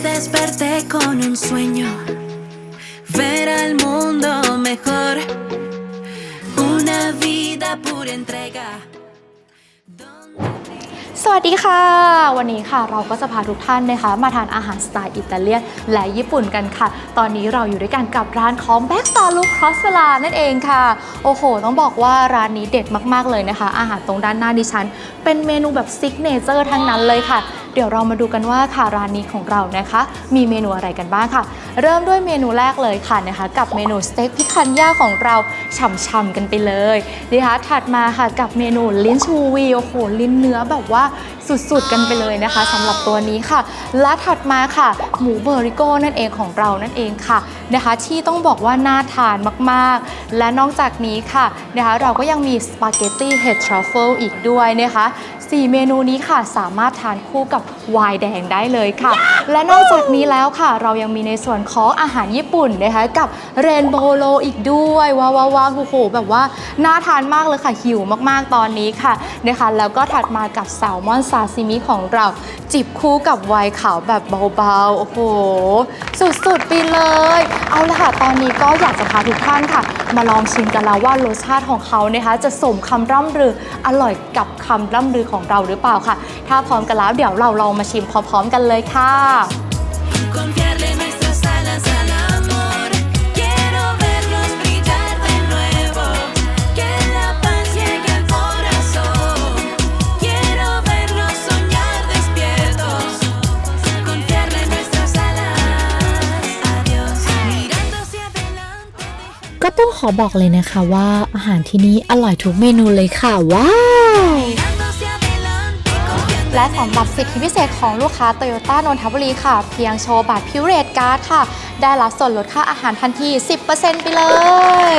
desperté con un sueño, ver al mundo mejor, una vida pura entrega. สวัสดีค่ะ วันนี้ค่ะเราก็จะพาทุกท่านนะคะ มาทานอาหารสไตล์อิตาเลียนและญี่ปุ่นกันค่ะ ตอนนี้เราอยู่ด้วยกันกับร้านของ Back Star Look Cross เวลานั่นเองค่ะ โอ้โห ต้องบอกว่าร้านนี้เด็ดมากๆเลยนะคะ อาหารตรงด้านหน้าดิฉัน เป็นเมนูแบบซิกเนเจอร์ทั้งนั้นเลยค่ะ เดี๋ยวเรามาดูกันว่าค่ะร้านนี้ของเรานะคะ มีเมนูอะไรกันบ้างค่ะ เริ่มด้วยเมนูแรกเลยค่ะนะคะ กับเมนูสเต็กพิคันย่าของเราฉ่ำๆกันไปเลยนะคะถัดมาค่ะกับเมนูลิ้นชูวีโอ้โหลิ้นเนื้อแบบว่าสุดๆกันไปเลยนะคะสำหรับตัวนี้ค่ะ และถัดมาค่ะ หมูเบอริโก้นั่นเองของเรานั่นเองค่ะนะคะ ที่ต้องบอกว่าน่าทานมากๆ และนอกจากนี้ค่ะนะคะเราก็ยังมีสปาเกตตี้เห็ดทรัฟเฟิลอีกด้วยนะคะ4 เมนูนี้ค่ะสามารถทานคู่กับไวน์แดงได้เลยค่ะ และนอกจากนี้แล้วค่ะ เรายังมีในส่วนของอาหารญี่ปุ่นนะคะกับเรนโบโลอีกด้วยว้าวว้าวโอ้โหแบบว่าน่าทานมากเลยค่ะหิวมากๆตอนนี้ค่ะนะคะแล้วก็ถัดมากับแซลมอนซาซิมิของเราจิบคู่กับไวน์ขาวแบบเบาๆ โอ้โห สุดๆไปเลย เอาละค่ะ ตอนนี้ก็อยากจะพาทุกท่านค่ะ มาลองชิมกันแล้วว่ารสชาติของเขานะคะ จะสมคำร่ำลืออร่อยกับคำร่ำลือของเราหรือเปล่าค่ะ ถ้าพร้อมกันแล้วเดี๋ยวเราลองมาชิมพร้อมๆกันเลยค่ะ ต้องขอบอกเลยนะคะว่าอาหารที่นี่อร่อยทุกเมนูเลยค่ะ ว้าว และสำหรับสิทธิพิเศษของลูกค้าโตโยต้านนทบุรีค่ะ เพียงโชว์บัตรพิเรตการ์ดค่ะ ได้รับส่วนลดค่าอาหารทันที 10%ไปเลย